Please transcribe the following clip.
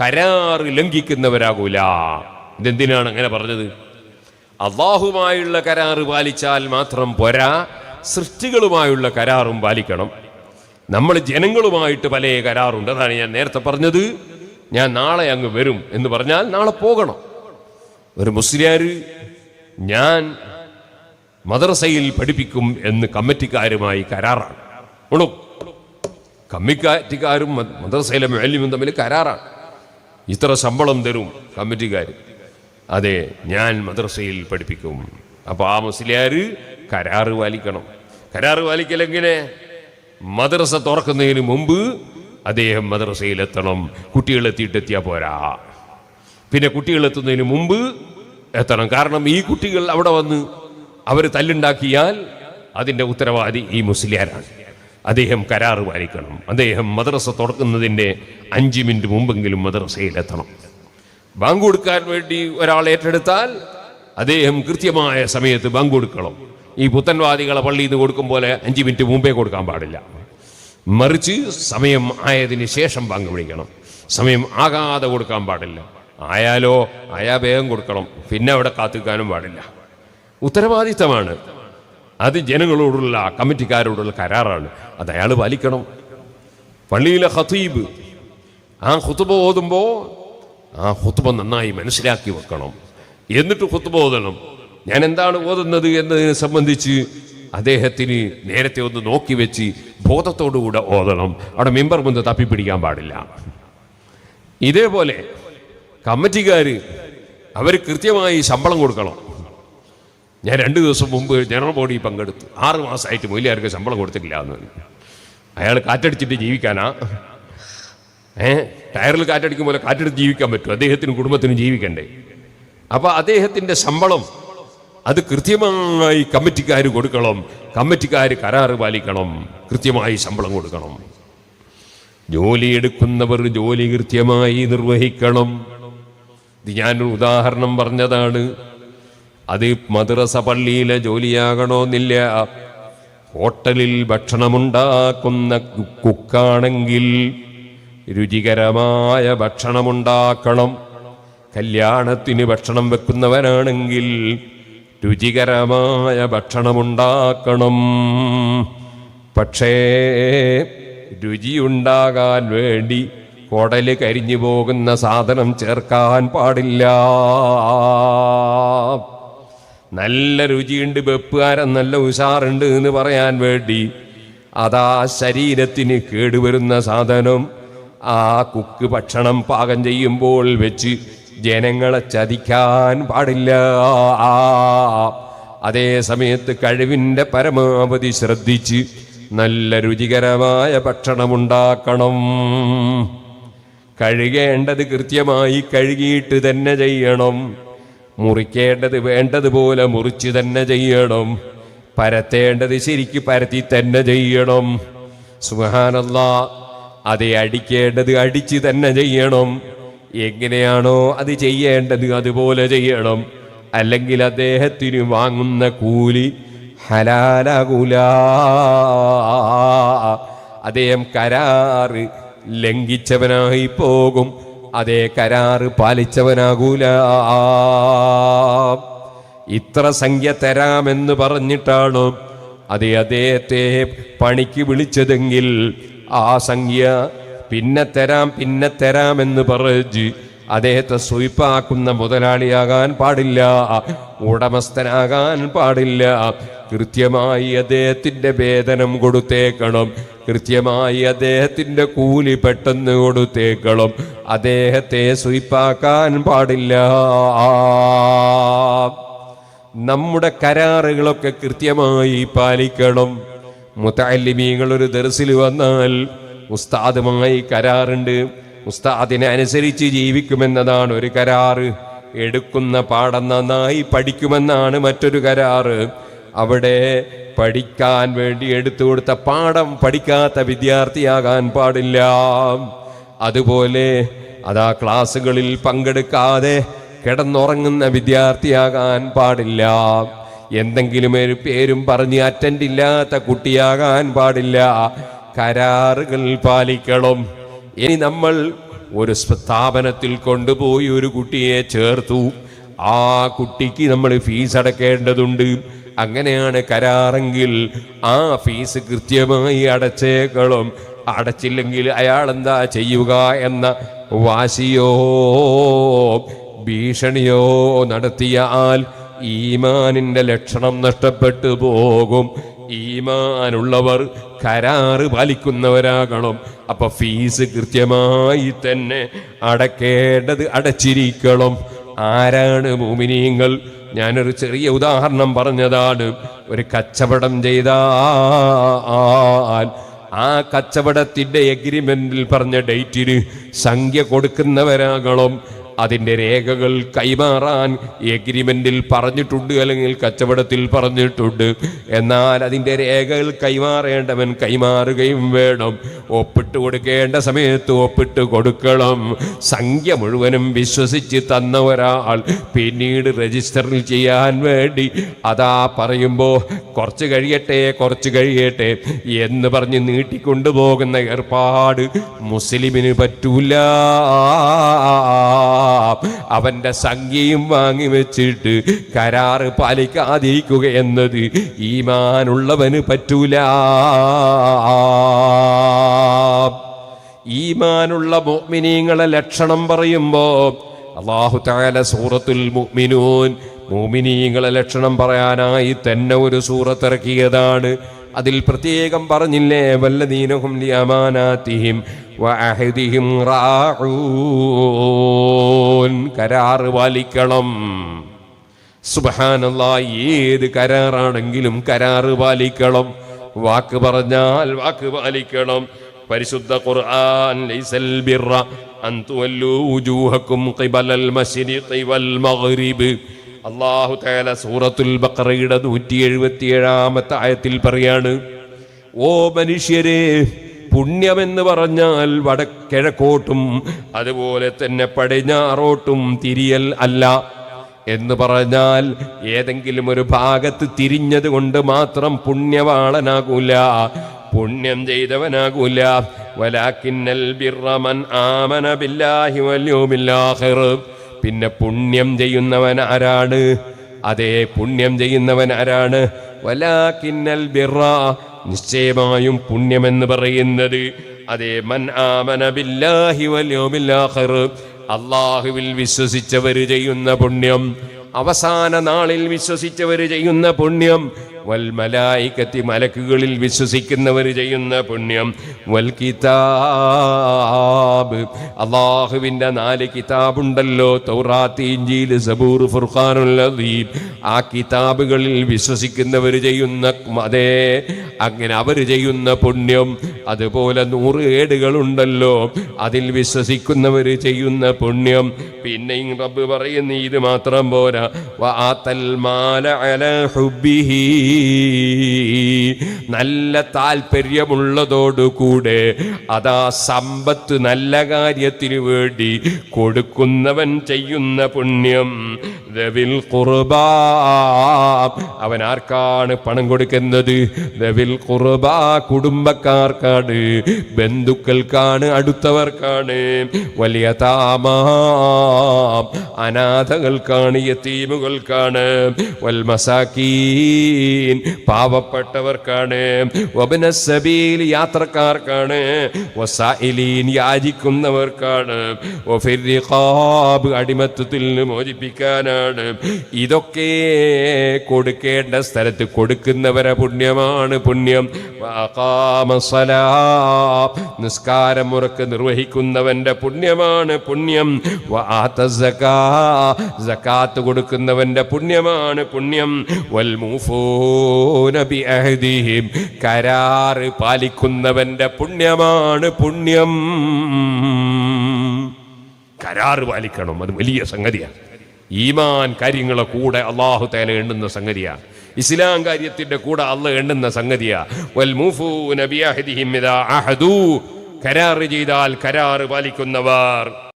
കരാറ് ലംഘിക്കുന്നവരാകൂല. ഇതെന്തിനാണ് അങ്ങനെ പറഞ്ഞത്? അള്ളാഹുമായുള്ള കരാറ് പാലിച്ചാൽ മാത്രം പോരാ സൃഷ്ടികളുമായുള്ള കരാറും പാലിക്കണം. നമ്മൾ ജനങ്ങളുമായിട്ട് പല കരാറുണ്ട് അതാണ് ഞാൻ നേരത്തെ പറഞ്ഞത്. ഞാൻ നാളെ അങ്ങ് വരും എന്ന് പറഞ്ഞാൽ നാളെ പോകണം. ഒരു മുസ്ലിയാർ ഞാൻ മദ്രസയിൽ പഠിപ്പിക്കും എന്ന് കമ്മിറ്റിക്കാരുമായി കരാറാണ്. ഉള്ളൂ കമ്മിറ്റിക്കാരും മ- മദ്രസയിലെ മേലിയും തമ്മിൽ കരാറാണ്. ഇത്ര ശമ്പളം തരും കമ്മിറ്റിക്കാർ അതെ ഞാൻ മദ്രസയിൽ പഠിപ്പിക്കും. അപ്പോൾ ആ മുസ്ലിയാർ കരാറ് പാലിക്കണം. കരാറ് പാലിക്കലെങ്ങനെ മദ്രസ തുറക്കുന്നതിന് മുമ്പ് അദ്ദേഹം മദ്രസയിലെത്തണം. കുട്ടികളെത്തിയിട്ടെത്തിയാൽ പോരാ. പിന്നെ കുട്ടികളെത്തുന്നതിന് മുമ്പ് എത്തണം. കാരണം ഈ കുട്ടികൾ അവിടെ വന്ന് അവർ തല്ലുണ്ടാക്കിയാൽ അതിന്റെ ഉത്തരവാദി ഈ മുസ്ലിയാരാണ്. അദ്ദേഹം കരാറ് പാലിക്കണം. അദ്ദേഹം മദ്രസ തുറക്കുന്നതിന്റെ അഞ്ച് മിനിറ്റ് മുമ്പെങ്കിലും മദ്രസയിലെത്തണം. ബാങ്ക് കൊടുക്കാൻ വേണ്ടി ഒരാൾ ഏറ്റെടുത്താൽ അദ്ദേഹം കൃത്യമായ സമയത്ത് ബാങ്ക് കൊടുക്കണം. ഈ പുത്തൻവാദികളെ പള്ളിയിൽ നിന്ന് കൊടുക്കും പോലെ അഞ്ച് മിനിറ്റ് മുമ്പേ കൊടുക്കാൻ പാടില്ല. മറിച്ച് സമയം ആയതിന് ശേഷം ബാങ്ക് വിളിക്കണം സമയം ആകാതെ കൊടുക്കാൻ പാടില്ല. ആയാലോ ആയാ വേഗം കൊടുക്കണം. പിന്നെ അവിടെ കാത്തിക്കാനും പാടില്ല. ഉത്തരവാദിത്തമാണ്. അത് ജനങ്ങളോടുള്ള കമ്മിറ്റിക്കാരോടുള്ള കരാറാണ്. അത് അയാൾ പാലിക്കണം. പള്ളിയിലെ ഹത്തീബ് ആ ഹുത്തുബ ഓതുമ്പോൾ ആ ഹുത്തുബ നന്നായി മനസ്സിലാക്കി വെക്കണം. എന്നിട്ട് ഹുത്തുബ ഓതണം. ഞാൻ എന്താണ് ഓതുന്നത് എന്നതിനെ സംബന്ധിച്ച് അദ്ദേഹത്തിന് നേരത്തെ ഒന്ന് നോക്കി വെച്ച് ബോധത്തോടുകൂടെ ഓതണം. അവിടെ മെമ്പർ മുന്ന് തപ്പിപ്പിടിക്കാൻ പാടില്ല. ഇതേപോലെ കമ്മിറ്റിക്കാർ അവർ കൃത്യമായി ശമ്പളം കൊടുക്കണം. ഞാൻ രണ്ട് ദിവസം മുമ്പ് ജനറൽ ബോഡി പങ്കെടുത്തു. ആറ് മാസമായിട്ട് മൂല്യാർക്ക് ശമ്പളം കൊടുത്തിട്ടില്ല എന്ന് പറഞ്ഞു. അയാൾ കാറ്റടിച്ചിട്ട് ജീവിക്കാനാ? ഏ? ടയറിൽ കാറ്റടിക്കും പോലെ കാറ്റടിച്ച് ജീവിക്കാൻ പറ്റും അദ്ദേഹത്തിനും കുടുംബത്തിനും ജീവിക്കണ്ടേ? അപ്പൊ അദ്ദേഹത്തിന്റെ ശമ്പളം അത് കൃത്യമായി കമ്മിറ്റിക്കാർ കൊടുക്കണം. കമ്മിറ്റിക്കാർ കരാറ് പാലിക്കണം. കൃത്യമായി ശമ്പളം കൊടുക്കണം. ജോലി എടുക്കുന്നവർ ജോലി കൃത്യമായി നിർവഹിക്കണം. ഇത് ഞാനൊരു ഉദാഹരണം പറഞ്ഞതാണ്. അത് മദ്രസ പള്ളിയിലെ ജോലിയാകണമെന്നില്ല ഹോട്ടലിൽ ഭക്ഷണമുണ്ടാക്കുന്ന കുക്കാണെങ്കിൽ രുചികരമായ ഭക്ഷണമുണ്ടാക്കണം. കല്യാണത്തിന് ഭക്ഷണം വെക്കുന്നവനാണെങ്കിൽ രുചികരമായ ഭക്ഷണമുണ്ടാക്കണം. പക്ഷേ രുചിയുണ്ടാകാൻ വേണ്ടി കൊടൽ കരിഞ്ഞു പോകുന്ന സാധനം ചേർക്കാൻ പാടില്ല. നല്ല രുചിയുണ്ട് വെപ്പുകാരൻ നല്ല ഉഷാറുണ്ട് എന്ന് പറയാൻ വേണ്ടി അതാ ശരീരത്തിന് കേടുവരുന്ന സാധനം. ആ കുക്ക് ഭക്ഷണം പാകം ചെയ്യുമ്പോൾ വെച്ച് ജനങ്ങളെ ചതിക്കാൻ പാടില്ല. അതേ സമയത്ത് കഴിവിന്റെ പരമാവധി ശ്രദ്ധിച്ച് നല്ല രുചികരമായ ഭക്ഷണമുണ്ടാക്കണം. കഴുകേണ്ടത് കൃത്യമായി കഴുകിയിട്ട് തന്നെ ചെയ്യണം. മുറിക്കേണ്ടത് വേണ്ടതുപോലെ മുറിച്ച് തന്നെ ചെയ്യണം. പരത്തേണ്ടത് ശരിക്ക് പരത്തി തന്നെ ചെയ്യണം. സുഹാനല്ല അത് അടിക്കേണ്ടത് അടിച്ച് തന്നെ ചെയ്യണം. എങ്ങനെയാണോ അത് ചെയ്യേണ്ടത് അതുപോലെ ചെയ്യണം. അല്ലെങ്കിൽ അദ്ദേഹത്തിന് വാങ്ങുന്ന കൂലി ഹലാലകുല. അദ്ദേഹം കരാറ് ലംഘിച്ചവനായി പോകും. അതേ കരാറ് പാലിച്ചവനാകൂല. ഇത്ര സംഖ്യ തരാമെന്ന് പറഞ്ഞിട്ടാണ് അതേ അദ്ദേഹത്തെ പണിക്ക് വിളിച്ചതെങ്കിൽ ആ സംഖ്യ പിന്നെ തരാം പിന്നെ തരാമെന്ന് പറഞ്ഞ് അദ്ദേഹത്തെ സ്വയ്പാക്കുന്ന മുതലാളിയാകാൻ പാടില്ല ഉടമസ്ഥനാകാൻ പാടില്ല. കൃത്യമായി അദ്ദേഹത്തിന്റെ വേതനം കൊടുത്തേക്കണം. കൃത്യമായി അദ്ദേഹത്തിന്റെ കൂലി പെട്ടെന്ന് കൊടുത്തേക്കളും. അദ്ദേഹത്തെ സുയിപ്പാക്കാൻ പാടില്ല. നമ്മുടെ കരാറുകളൊക്കെ കൃത്യമായി പാലിക്കണം. മുത്തല്ലിമീങ്ങൾ ഒരു ദർസിൽ വന്നാൽ ഉസ്താദുമായി കരാറുണ്ട്. ഉസ്താദിനെ അനുസരിച്ച് ജീവിക്കുമെന്നതാണ് ഒരു കരാറ്. എടുക്കുന്ന പാഠം നന്നായി പഠിക്കുമെന്നാണ് മറ്റൊരു കരാറ്. അവിടെ പഠിക്കാൻ വേണ്ടി എടുത്തു കൊടുത്ത പാഠം പഠിക്കാത്ത വിദ്യാർത്ഥിയാകാൻ പാടില്ല. അതുപോലെ അതാ ക്ലാസ്സുകളിൽ പങ്കെടുക്കാതെ കിടന്നുറങ്ങുന്ന വിദ്യാർത്ഥിയാകാൻ പാടില്ല. എന്തെങ്കിലും ഒരു പേരും പറഞ്ഞ് അറ്റൻഡ് ഇല്ലാത്ത കുട്ടിയാകാൻ പാടില്ല. കരാറുകൾ പാലിക്കണം. ഇനി നമ്മൾ ഒരു സ്ഥാപനത്തിൽ കൊണ്ടുപോയി ഒരു കുട്ടിയെ ചേർത്തു. ആ കുട്ടിക്ക് നമ്മൾ ഫീസ് അടക്കേണ്ടതുണ്ട്. അങ്ങനെയാണ് കരാറെങ്കിൽ ആ ഫീസ് കൃത്യമായി അടച്ചേക്കളും അടച്ചില്ലെങ്കിൽ അയാൾ എന്താ ചെയ്യുക എന്ന വാശിയോ ഭീഷണിയോ നടത്തിയാൽ ഈമാനിന്റെ ലക്ഷണം നഷ്ടപ്പെട്ടു പോകും. ഈമാനുള്ളവർ കരാറ് പാലിക്കുന്നവരാകണം. അപ്പൊ ഫീസ് കൃത്യമായി തന്നെ അടക്കേണ്ടത് അടച്ചിരിക്കണം. ആരാണ് മോമിനിയങ്ങൾ ഞാനൊരു ചെറിയ ഉദാഹരണം പറഞ്ഞതാണ്. ഒരു കച്ചവടം ചെയ്താൽ ആ കച്ചവടത്തിന്റെ എഗ്രിമെന്റിൽ പറഞ്ഞ ഡേറ്റിന് സംഖ്യ കൊടുക്കുന്നവരാകണം. അതിന്റെ രേഖകൾ കൈമാറാൻ എഗ്രിമെന്റിൽ പറഞ്ഞിട്ടുണ്ട് അല്ലെങ്കിൽ കച്ചവടത്തിൽ പറഞ്ഞിട്ടുണ്ട്. എന്നാൽ അതിന്റെ രേഖകൾ കൈമാറേണ്ടവൻ കൈമാറുകയും വേണം. ഒപ്പിട്ട് കൊടുക്കേണ്ട സമയത്ത് ഒപ്പിട്ട് കൊടുക്കണം. സംഖ്യ മുഴുവനും വിശ്വസിച്ച് തന്ന ഒരാൾ പിന്നീട് രജിസ്റ്ററിൽ ചെയ്യാൻ വേണ്ടി അതാ പറയുമ്പോൾ കുറച്ച് കഴിയട്ടെ കുറച്ച് കഴിയട്ടെ എന്ന് പറഞ്ഞ് നീട്ടിക്കൊണ്ടുപോകുന്ന ഏർപ്പാട് മുസ്ലിമിന് പറ്റൂല. അവന്റെ സംഖ്യയും വാങ്ങി വെച്ചിട്ട് കരാറ് പാലിക്കാതിരിക്കുക എന്നത് ഈമാനുള്ളവന് പറ്റൂല. ഈമാനുള്ള മോമിനീങ്ങളെ ലക്ഷണം പറയുമ്പോൾ അള്ളാഹു താല സൂറത്തുൽ മുഅ്മിനൂൻ മുഅ്മിനീങ്ങളെ ലക്ഷണം പറയാനായി തന്നെ ഒരു സൂറത്തിറക്കിയതാണ് അതിൽ പ്രത്യേകം പറഞ്ഞില്ലേ വല്ലദീനഹും റാഊൻ കരാറ് പാലിക്കണം. സുബഹാനല്ലാ ഏത് കരാറാണെങ്കിലും കരാറ് പാലിക്കണം. വാക്ക് പറഞ്ഞാൽ വാക്ക് പാലിക്കണം. പരിശുദ്ധ ഖുർആൻ ലൈസൽ ബിർറ അൻ തുവല്ലൂ ഖിബലൽ മശ്രിഖി വൽ മഗ്രിബ്. അല്ലാഹു തആല സൂറത്തുൽ ബഖറയുടെ 177ാമത്തെ ആയത്തിൽ പറയാണ് ഓ മനുഷ്യരെ പുണ്യമെന്ന് പറഞ്ഞാൽ വടക്കിഴക്കോട്ടും അതുപോലെ തന്നെ പടിഞ്ഞാറോട്ടും തിരിയൽ അല്ല. എന്ന് പറഞ്ഞാൽ ഏതെങ്കിലും ഒരു ഭാഗത്ത് തിരിഞ്ഞത് കൊണ്ട് മാത്രം പുണ്യവാളനാകൂല. പുണ്യം ചെയ്തവനാകൂല. വലാക്കിന്നൽ ബിറമൻ ആമന ബില്ലാഹി ആഖിർ പിന്നെ പുണ്യം ചെയ്യുന്നവൻ ആരാണ്? അതേ പുണ്യം ചെയ്യുന്നവൻ ആരാണ്? വലാക്കിന്നൽ ബിർറ നിശ്ചയമായും പുണ്യമെന്ന് പറയുന്നത് അതേ മൻ ആമന ബില്ലാഹി ആഖിർ. അള്ളാഹുവിൽ വിശ്വസിച്ചവർ ചെയ്യുന്ന പുണ്യം അവസാന നാളിൽ വിശ്വസിച്ചവർ ചെയ്യുന്ന പുണ്യം വൽ മലായിക്കത്തി മലക്കുകളിൽ വിശ്വസിക്കുന്നവർ ചെയ്യുന്ന പുണ്യം വൽ കിതാബ്. അള്ളാഹുവിന്റെ നാല് കിതാബുണ്ടല്ലോ തൗറാത്ത് ഇഞ്ചീൽ സബൂർ ഫുർഖാനുൽ ദീപ് ആ കിതാബുകളിൽ വിശ്വസിക്കുന്നവർ ചെയ്യുന്ന അതേ അങ്ങനെ അവർ ചെയ്യുന്ന പുണ്യം അതുപോലെ നൂറ് ഏടുകളുണ്ടല്ലോ. അതിൽ വിശ്വസിക്കുന്നവർ ചെയ്യുന്ന പുണ്യം. പിന്നെയും റബ്ബ് പറയുന്ന ഇത് മാത്രം പോരാ. നല്ല താല്പര്യമുള്ളതോടുകൂടെ അതാ സമ്പത്ത് നല്ല കാര്യത്തിന് വേണ്ടി കൊടുക്കുന്നവൻ ചെയ്യുന്ന പുണ്യം. ദവിൽ കുർബ അവൻ ആർക്കാണ് പണം കൊടുക്കുന്നത്? ദവിൽ കുർബ കുടുംബക്കാർക്കാണ്. ബന്ധുക്കൾക്കാണ് അടുത്തവർക്കാണ്. വലിയ താമ. അനാഥകൾക്കാണ് യത്തീമുകൾക്കാണ് വൽ മസാക്കീൻ പാവപ്പെട്ടവർക്കാണ്. വബന സബീൽ യാത്രക്കാർക്കാണ്. വസായിലീൻ യാചിക്കുന്നവർക്കാണ്. അടിമത്തത്തിൽ റിഖാബ് മോചിപ്പിക്കാനാണ് ഇതൊക്കെ കൊടുക്കേണ്ട സ്ഥലത്ത് കൊടുക്കുന്നവരെ പുണ്യമാണ് പുണ്യം. നിസ്കാരം മുറക്ക് നിർവഹിക്കുന്നവന്റെ പുണ്യമാണ് പുണ്യം. ജക്കാത്ത് കൊടുക്കുന്നവന്റെ പുണ്യമാണ് പുണ്യം. വൽ മൂഫൂന ബിഅഹ്ദിഹിം. കരാറ് പാലിക്കുന്നവന്റെ പുണ്യമാണ് പുണ്യം. കരാറ് പാലിക്കണം അത് വലിയ സംഗതിയാണ്. ഈമാൻ കാര്യങ്ങളെ കൂടെ അള്ളാഹു തേല എണ്ണുന്ന സംഗതിയാണ് ഇസ്ലാം കാര്യത്തിന്റെ കൂടെ അള്ള എണ്ണുന്ന സംഗതിയാ. വൽ മൂഫൂന ബിഅഹ്ദിഹിം ഇദാ അഹദൂ. കരാറ് ചെയ്താൽ കരാറ് പാലിക്കുന്നവർ.